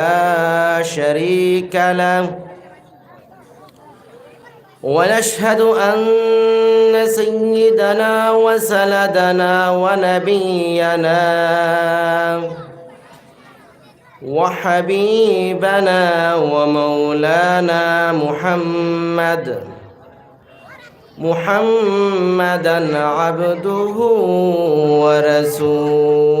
لا شريك له. ونشهد أن سيدنا وسندنا ونبينا وحبيبنا ومولانا محمد محمدا عبده ورسوله.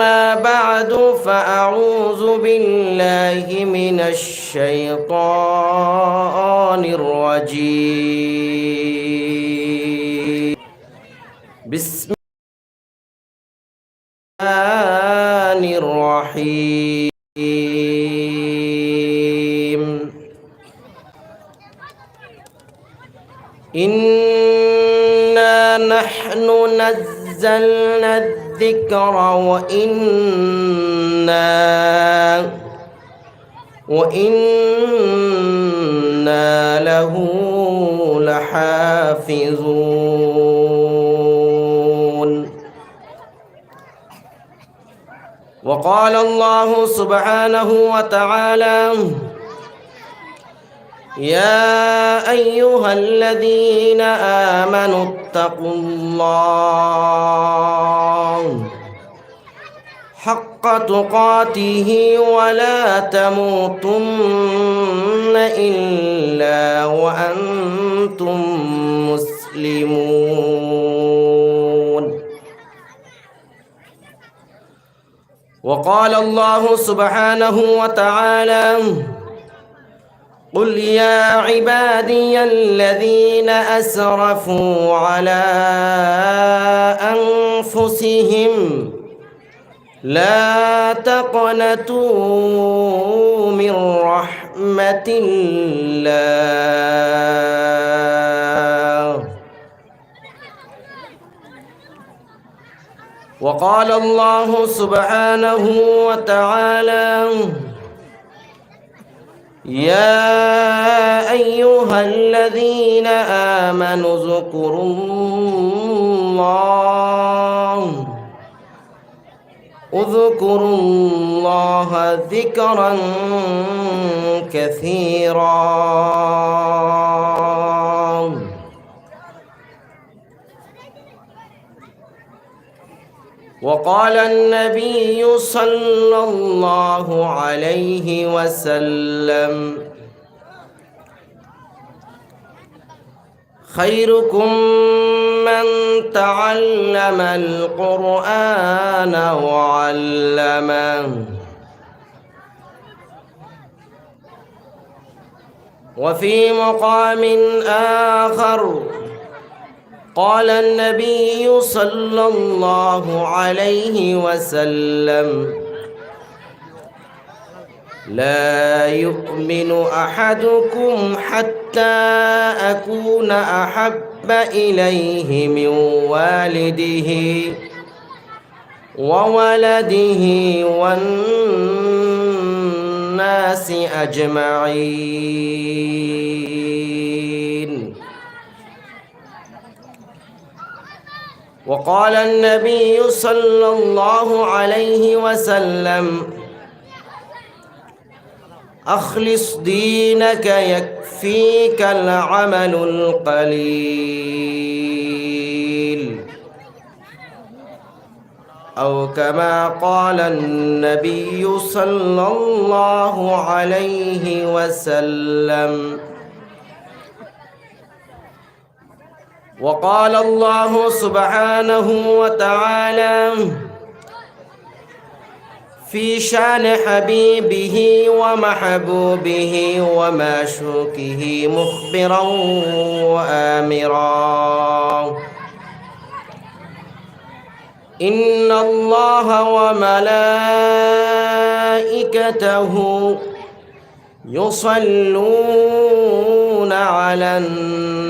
أما بعد فأعوذ بالله من الشيطان الرجيم. بسم الرحمن الرحيم. إنا نحن نزلنا الذكر وإنا وإنا له لحافظون. وقال الله سبحانه وتعالى يا أيها الذين آمنوا اتقوا الله حق تقاته ولا تموتن إلا وأنتم مسلمون. وقال الله سبحانه وتعالى قل يا عبادي الذين أسرفوا على أنفسهم لا تقنطوا من رحمة الله. وقال الله سبحانه وتعالى يا أيها الذين آمنوا اذكروا الله. اذكروا الله ذكرا كثيرا. وقال النبي صلى الله عليه وسلم خيركم من تعلم القرآن وعلمه وفي مقام آخر قال النبي صلى الله عليه وسلم لا يؤمن أحدكم حتى أكون أحب إليه من والده وولده والناس أجمعين. وقال النبي صلى الله عليه وسلم أخلص دينك يكفيك العمل القليل. أو كما قال النبي صلى الله عليه وسلم وقال الله سبحانه وتعالى في شان حبيبه ومحبوبه ومعشوقه مخبرا وآمرا. إن الله وملائكته يصلون على النبي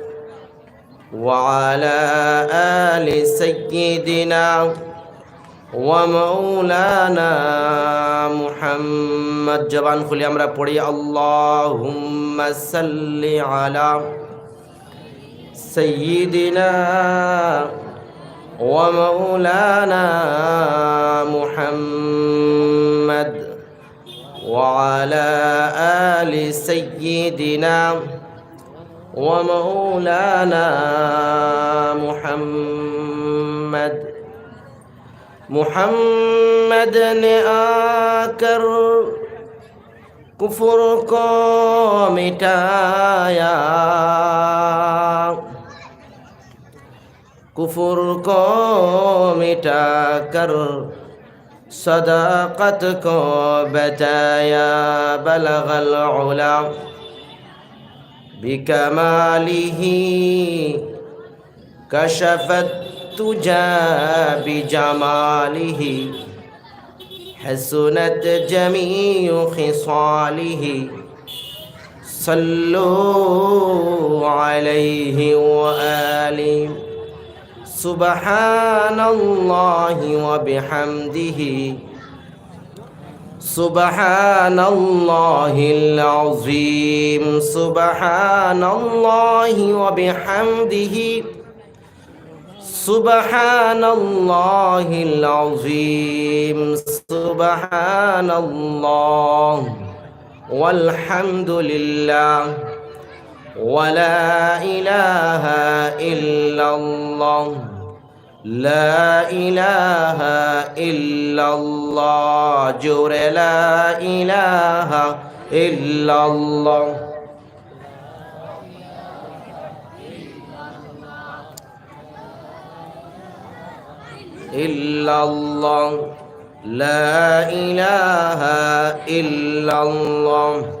وعلى آل سيدنا ومولانا محمد জবান খুলে আমরা পড়ি আল্লাহুম্মা সাল্লি আলা সাইয়্যিদিনা ومولانا محمد وعلى آل سيدنا ومولانا محمد. محمد نے آ کر کفر کو مٹایا بتایا بلغ العلا. بکماله کشفت تجا بجماله حسنت جميع خصاله صلوا عليه وآله سبحان الله وبحمده سبحان الله العظيم. سبحان الله وبحمده. سبحان الله العظيم. سبحان الله والحمد لله ولا إله إلا الله. لا إله إلا الله. جور لا إله إلا الله. إلا الله. لا إله إلا الله.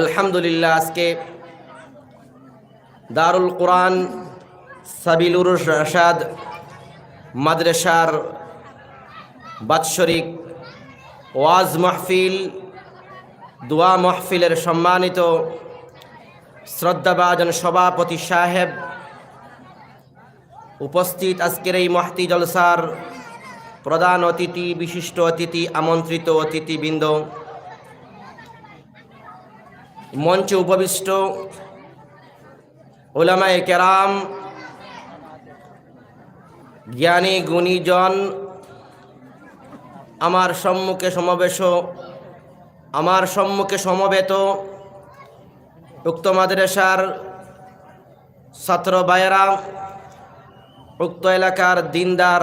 আলহামদুলিল্লাহ, আজকে দারুল কোরআন সাবিলুর রশাদ মাদ্রাসার বাৎসরিক ওয়াজ মাহফিল, দোয়া মাহফিলের সম্মানিত শ্রদ্ধাভাজন সভাপতি সাহেব উপস্থিত আজকের এই মহতি জলসার প্রধান অতিথি, বিশিষ্ট অতিথি, আমন্ত্রিত অতিথিবৃন্দ। মঞ্চে উপবিষ্ট ওলামায় কেরাম, জ্ঞানী গুণীজন, আমার সম্মুখে সমাবেশ, আমার সম্মুখে সমবেত উক্ত মাদ্রাসার ছাত্র বায়রা উক্ত এলাকার দিনদার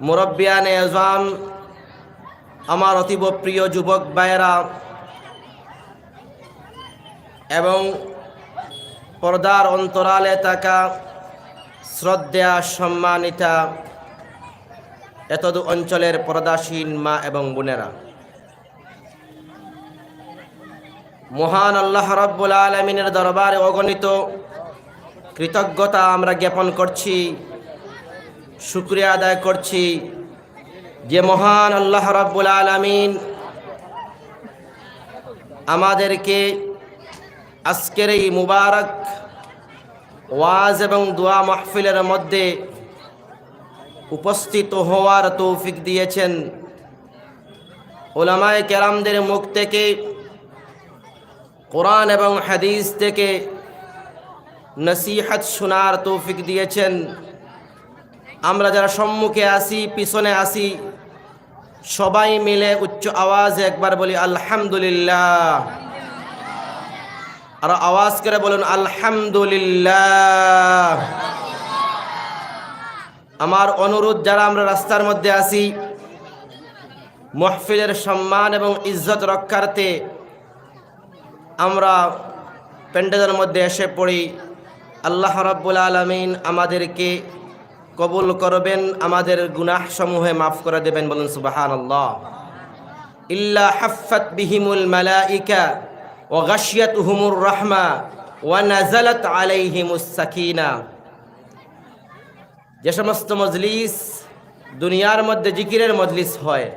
মুরব্বিয়ান এজাম আমার অতীব প্রিয় যুবক বায়েরা এবং পর্দার অন্তরালে থাকা শ্রদ্ধা, সম্মানিতা এতদ অঞ্চলের পর্দাসীন মা এবং বোনেরা। মহান আল্লাহ রব্বুল আলমিনের দরবারে অগণিত কৃতজ্ঞতা আমরা জ্ঞাপন করছি, শুক্রিয়া আদায় করছি যে মহান আল্লাহ রব্বুল আলমিন আমাদেরকে আজকের এই মুবারক ওয়াজ এবং দোয়া মাহফিলের মধ্যে উপস্থিত হওয়ার তৌফিক দিয়েছেন ওলামায় কেরামদের মুখ থেকে, কোরআন এবং হাদিস থেকে নসিহাত শোনার তৌফিক দিয়েছেন। আমরা যারা সম্মুখে আসি পিছনে আসি সবাই মিলে উচ্চ আওয়াজে একবার বলি, আলহামদুলিল্লাহ। আর আওয়াজ করে বলুন, আলহামদুলিল্লাহ। আমার অনুরোধ যারা আমরা রাস্তার মধ্যে আসি মহফিলের সম্মান এবং ইজ্জত রক্ষার্থে আমরা প্যান্ডেলের মধ্যে এসে পড়ি। আল্লাহ রাব্বুল আলমিন আমাদেরকে কবুল করবেন, আমাদের গুনাহ সমূহে মাফ করে দেবেন বলুন সুবাহান আল্লাহ ইল্লা হাফাত বিহিমুল মালাইকা ও গাশিয়াত হুমুর রহমা ওয়া নাজালাত আলাইহিমুস সাকিনা। যে সমস্ত মজলিস দুনিয়ার মধ্যে জিকিরের মজলিস হয়,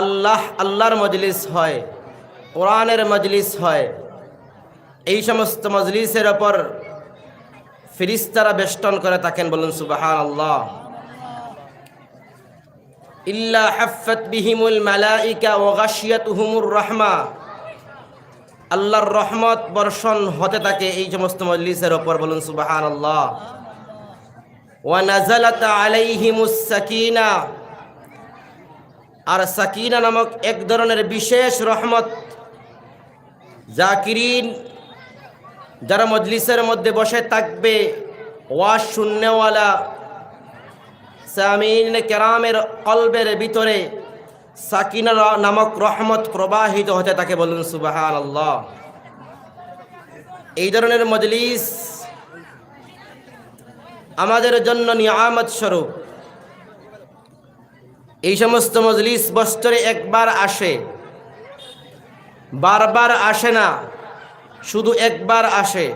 আল্লাহ আল্লাহর মজলিস হয়, কোরআনের মজলিস হয়, এই সমস্ত মজলিসের ওপর ফিরিস্তারা বেষ্টন করে থাকেন বলুন সুবাহান আল্লাহ ইল্লা হাফাত বিহিমুল মালাইকা ও গাশিয়াতুহুমুর রহমা। আল্লাহর রহমত বর্ষণ হতে থাকে এই সমস্ত মজলিসের ওপর বলুন সুবাহান আল্লাহ ওয়া নাজালাত আলাইহিমুস সাকিনা। আর সাকিনা নামক এক ধরনের বিশেষ রহমত জাকিরিন যারা মজলিসের মধ্যে বসে থাকবে। ওয়াজ শূন্যওয়ালা সামিন কেরামের কলবের ভিতরে সাকিনা নামক রহমত প্রবাহিত হতে তাকে বলুন সুবাহান আল্লাহ এই ধরনের মজলিস আমাদের জন্য নিয়ামত স্বরূপ। এই সমস্ত মজলিস বছরে একবার আসে। বারবার আসে না, শুধু একবার আসে।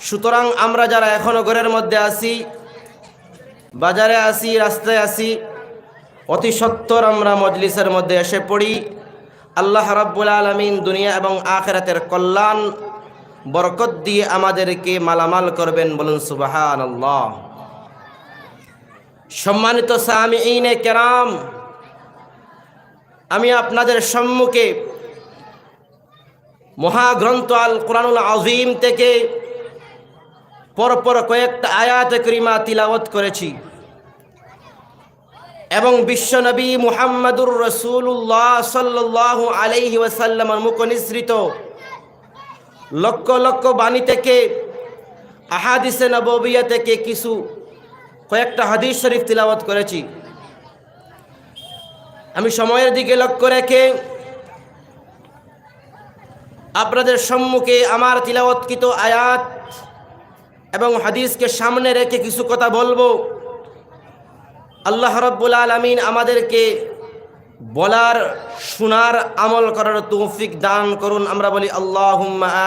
সুতরাং আমরা যারা এখনও ঘরের মধ্যে আছি, বাজারে আসি রাস্তায় আসি অতি সত্তর আমরা মজলিসের মধ্যে এসে পড়ি। আল্লাহ রাব্বুল আলমিন দুনিয়া এবং আখেরাতের কল্যাণ, বরকত দিয়ে আমাদেরকে মালামাল করবেন বলুন সুবাহান আল্লাহ সম্মানিত সামিনে কেরাম, আমি আপনাদের সম্মুখে মহাগ্রন্থ আল কোরআনুল আজিম থেকে পরপর কয়েকটা আয়াত করিমা তিলাওয়াত করেছি। এবং বিশ্বনবী মুহাম্মাদুর রসুল্লাহ সাল্লাহ আলাইহি ওয়াসাল্লামের মুখ নিঃসৃত। লক্ষ লক্ষ বাণী থেকে, আহাদিসে নববিয়া থেকে কিছু, কয়েকটা হাদিস শরীফ তিলাওয়াত করেছি। আমি সময়ের দিকে লক্ষ্য রেখে আপনাদের সম্মুখে আমার তিলাওয়াতকৃত আয়াত এবং হাদিসকে সামনে রেখে কিছু কথা বলব। আল্লাহ রব্বুল আলমিন আমাদেরকে বলার, শোনার, আমল করার তৌফিক দান করুন। আমরা বলি আল্লাহ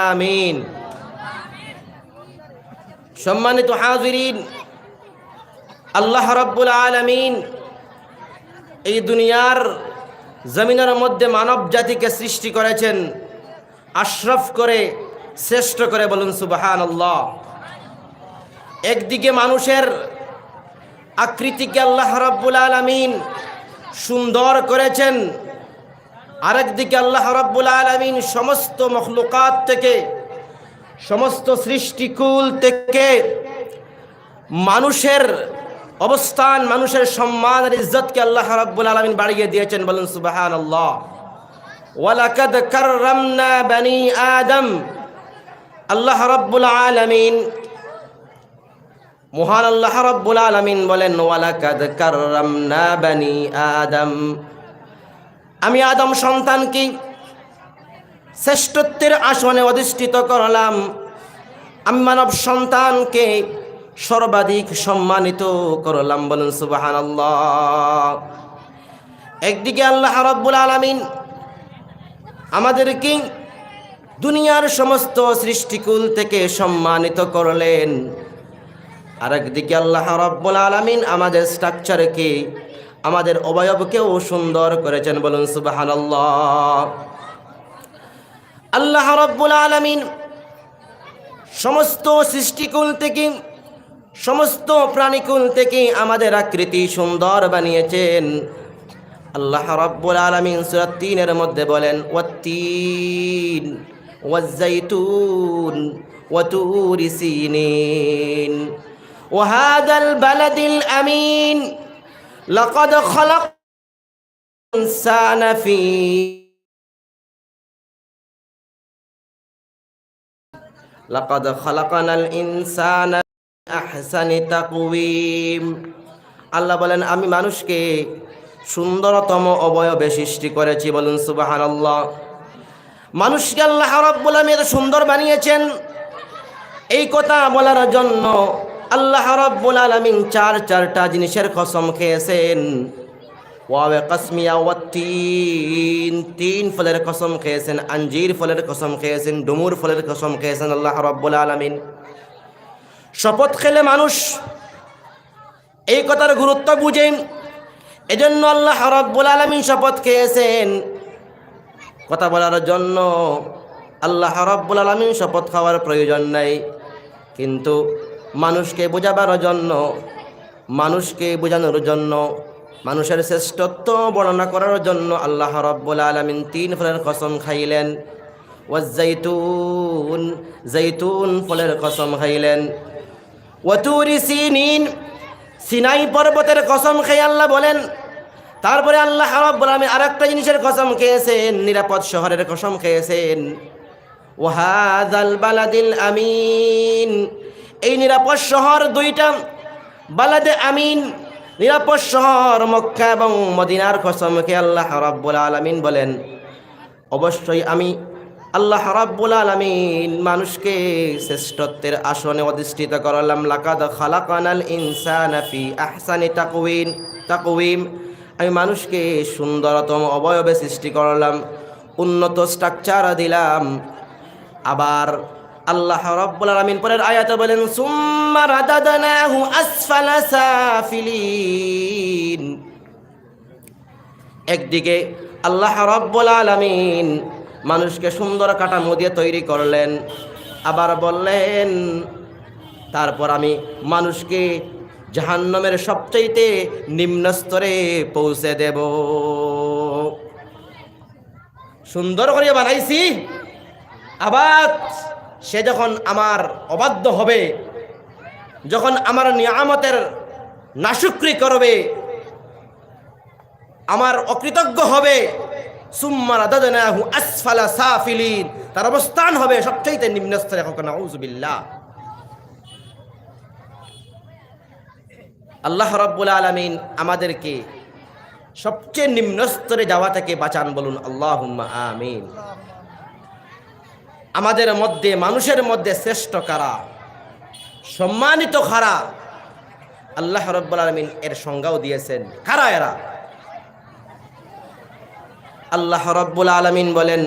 আমিন। সম্মানিত হাজিরিন, আল্লাহ রব্বুল আলমিন এই দুনিয়ার জমিনের মধ্যে মানব জাতিকে সৃষ্টি করেছেন, আশরফ করে, শ্রেষ্ঠ করে বলুন সুবাহান আল্লাহ একদিকে মানুষের আকৃতিকে আল্লাহ রব্বুল আলমিন সুন্দর করেছেন। আরেকদিকে আল্লাহ রব্বুল আলমিন সমস্ত মখলুকাত থেকে, সমস্ত সৃষ্টিকুল থেকে মানুষের অবস্থান, মানুষের সম্মান আর ইজ্জতকে আল্লাহ রাব্বুল আলামিন বাড়িয়ে দিয়েছেন বলুন সুবহানাল্লাহ। ওয়ালাকাদ কাররামনা বানি আদম। আল্লাহ রাব্বুল আলামিন মহান আল্লাহ রাব্বুল আলামিন বলেন, ওয়ালাকাদ কাররামনা বানি আদম। আমি আদম সন্তানকে শ্রেষ্ঠত্বের আসনে অধিষ্ঠিত করলাম। আমি মানব সন্তানকে সর্বাধিক সম্মানিত করলাম, বলুন সুবাহান একদিকে আল্লাহ রব্বুল আলমিন আমাদেরকে দুনিয়ার সমস্ত সৃষ্টিকুল থেকে সম্মানিত করলেন। আরেকদিকে আল্লাহ রব্বুল আলমিন আমাদের স্ট্রাকচারকে আমাদের অবয়বকেও সুন্দর করেছেন বলুন সুবাহান আল্লাহ রব্বুল আলমিন সমস্ত সৃষ্টিকুল থেকে, সমস্ত প্রাণীকুল থেকে আমাদের আকৃতি সুন্দর বানিয়েছেন। আল্লাহ রব্বুল আলমিন সুরাত তিনের মধ্যে বলেন, ওয়াত্তিন, ওয়াজ্জাইতুন, ওয়াতুরিসিনিন। وهذا البلد الأمين لقد خلق الإنسان في لقد خلقنا الإنسان أحسن تقويم আল্লাহ বলেন আমি মানুষকে সুন্দরতম অবয়বে সৃষ্টি করেছি বলুন সুবাহান আল্লাহ মানুষকে আল্লাহ রব্বুল আলমীর সুন্দর বানিয়েছেন এই কথা বলার জন্য আল্লাহ রব্বুল আলমিন চার চারটা জিনিসের কসম খেয়েছেন। ওয়াবে কাসমিয়া ওয়া তিন তিন ফলের কসম খেয়েছেন, আঞ্জির ফলের কসম খেয়েছেন, ডুমুর ফলের কসম খেয়েছেন আল্লাহ রব্বুল আলমিন। শপথ খেলে মানুষ এই কথার গুরুত্ব বুঝেন এজন্য আল্লাহ রব্বুল আলমিন শপথ খেয়েছেন। কথা বলার জন্য আল্লাহ রব্বুল আলমিন শপথ খাওয়ার প্রয়োজন নাই। কিন্তু মানুষকে বোঝাবার জন্য, মানুষকে বোঝানোর জন্য, মানুষের শ্রেষ্ঠত্ব বর্ণনা করার জন্য আল্লাহ রব্বুল আলমিন তিন ফলের কসম খাইলেন। ওয়াজ্জাইতুন জৈতুন ফলের কসম খাইলেন। ওয়াতুরি সিনিন, সিনাই পর্বতের কসম খাই আল্লাহ বলেন। তারপরে আল্লাহ রব্বুল আলমিন আরেকটা জিনিসের কসম খেয়েছেন, নিরাপদ শহরের কসম খেয়েছেন। ওয়াহাদাল বালাদিল আমিন এই নিরাপদ শহর দুইটা, বালাদে আমিন, নিরাপদ শহর মক্কা এবং মদিনার কসমকে আল্লাহ রাব্বুল আলামিন বলেন। অবশ্যই আমি আল্লাহ রাব্বুল আলামিন মানুষকে শ্রেষ্ঠত্বের আসনে অধিষ্ঠিত করলাম। লাকাদ খালাকানাল ইনসানা ফি আহসানি তাকওয়িন তাকওয়িম। আমি মানুষকে সুন্দরতম অবয়বে সৃষ্টি করলাম, উন্নত স্ট্রাকচার দিলাম। আবার আল্লাহ রব্বুল আলামিন পরের আয়াতে বলেন, সুম্মা রাদাদনাহু আসফালা সাফিলিন। একদিকে আল্লাহ রব্বুল আলামিন মানুষকে সুন্দর কাঠামো দিয়ে তৈরি করলেন, আবার বললেন, তারপর আমি মানুষকে জাহান্নামের সবচাইতে নিম্ন স্তরে পৌঁছে দেব। সুন্দর করে বানাইছি আবার সে যখন আমার অবাধ্য হবে, যখন আমার নিয়ামতের নাশুক্রি করবে, আমার অকৃতজ্ঞ হবে তার অবস্থান হবে সবচেয়ে নিম্নস্তরে নাউজুবিল্লাহ। আল্লাহ রাব্বুল আলামিন আমাদেরকে সবচেয়ে নিম্ন স্তরে যাওয়া থেকে বাঁচান বলুন আল্লাহ আমিন। আমাদের মধ্যে, মানুষের মধ্যে শ্রেষ্ঠ কারা? সম্মানিত খারা আল্লাহ রব্বুল আলমিন এর সংজ্ঞাও দিয়েছেন। কারা এরা? আল্লাহ রব্বুল আলমিন বলেন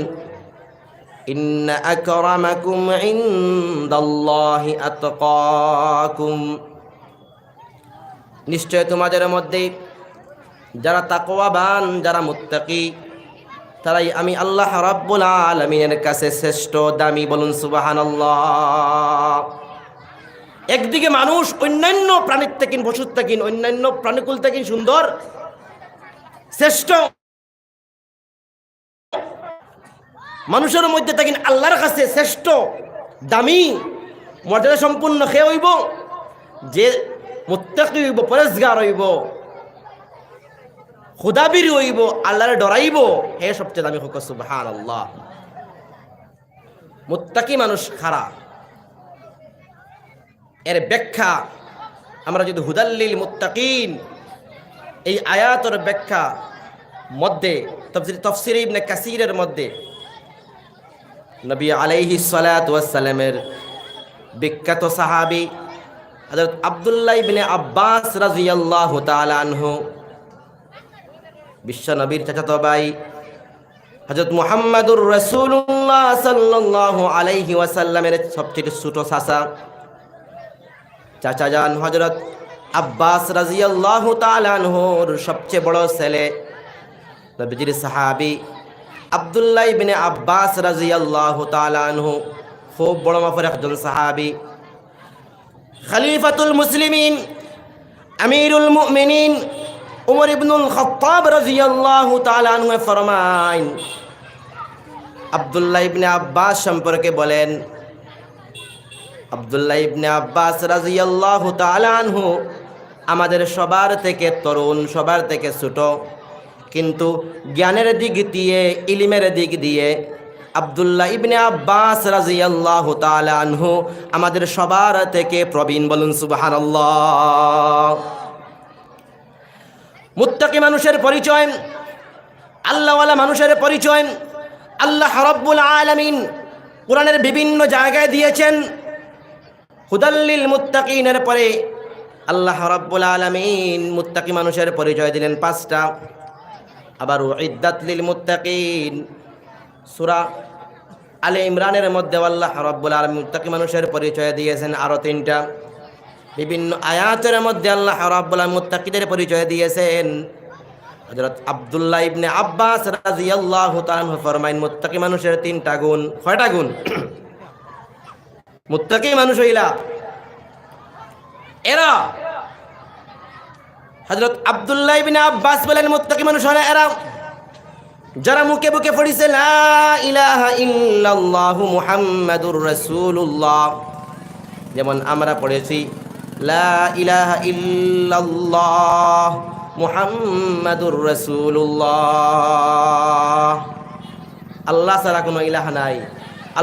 নিশ্চয় তোমাদের মধ্যে যারা তাকওয়াবান, যারা মুত্তাকি তারাই, আমি আল্লাহ রাব্বুল আলমিনের কাছে শ্রেষ্ঠ, দামি বলুন সুবাহানাল্লাহ। একদিকে মানুষ অন্যান্য প্রাণীর থেকেন পশুর থেকেন অন্যান্য প্রাণীকুল থেকেন সুন্দর, শ্রেষ্ঠ। মানুষের মধ্যে থাকেন আল্লাহর কাছে শ্রেষ্ঠ, দামি মর্যাদা সম্পূর্ণ খেয়ে হইব, যে মুত্তাকি হইব, পরেশগার হইব। খুদাবির হইব, আল্লাহরে ডরাইব, হে সবচেয়ে দামি হোক সুবহান আল্লাহ মুত্তাকি মানুষ খারা। এর ব্যাখ্যা, আমরা যদি হুদাল্লিল মুত্তাকিন, এই আয়াতর ব্যাখ্যা মধ্যে, তফসির তফসির ইবনে কাসিরের মধ্যে, নবী আলাইহি সালামের বিখ্যাত সাহাবি, হযরত আব্দুল্লাহ ইবনে আব্বাস রাদিয়াল্লাহু তাআলা আনহু বিশ্ব নবীর চাচাতো ভাই হজরত মুহাম্মাদুর রসুল্লাহ সাল্লাহ আলাইহি ওয়াসাল্লামের সবচেয়ে ছোট চাচা। চাচা যান হজরত আব্বাস রাজিয়াল্লাহ তালানহর সবচেয়ে বড় ছেলে, নবীজির সাহাবি আবদুল্লাহ ইবনে আব্বাস রাজিয়াল্লাহু আনহু, খুব বড় মাপের একজন সাহাবী। খলিফাতুল মুসলিমিন, আমিরুল মুমিনিন উমর ইবনুল খাত্তাব রাদিয়াল্লাহু তাআলা আনহু ফরমায় আব্দুল্লাহ ইবনে আব্বাস সম্পর্কে বলেন, আব্দুল্লাহ ইবনে আব্বাস রাদিয়াল্লাহু তাআলা আনহু আমাদের সবার থেকে তরুণ, সবার থেকে ছোট, কিন্তু জ্ঞানের দিক দিয়ে, ইলিমের দিক দিয়ে আব্দুল্লাহ ইবনে আব্বাস রাজিয়াল্লাহু তাআলা আনহু আমাদের সবার থেকে প্রবীণ বলুন সুবহানাল্লাহ। মুত্তাকি মানুষের পরিচয়, আল্লাহওয়ালা মানুষের পরিচয়, আল্লাহ রব্বুল আলামিন কোরআনের বিভিন্ন জায়গায় দিয়েছেন। হুদাল্লিল মুত্তাকিনের পরে আল্লাহ রব্বুল আলামিন মুত্তাকি মানুষের পরিচয় দিলেন পাঁচটা। আবার ইদ্দাতলিল মুত্তাকিন, সূরা আলে ইমরানের মধ্যে আল্লাহ রব্বুল আলামিন মুত্তাকি মানুষের পরিচয় দিয়েছেন আরও তিনটা। বিভিন্ন আয়াতের মধ্যে আল্লাহ আলামিন মুত্তাকিদের পরিচয় দিয়েছেন। হযরত আব্দুল্লাহ ইবনে আব্বাস তাআলা আনহু ফরমাইন মুত্তাকি মানুষের তিনটা গুণ কয়টা গুণ। মুত্তাকি মানুষ হইলা। এরা হযরত আব্দুল্লাহ ইবনে আব্বাস বলেন, মুত্তাকি মানুষ হলো এরা যারা মুখে মুখে পড়িছে মুহাম্মাদুর যেমন আমরা পড়েছি লা ইলাহা ইল্লাল্লাহ মুহাম্মাদুর রাসূলুল্লাহ। আল্লাহ ছাড়া কোনো ইলাহা নাই।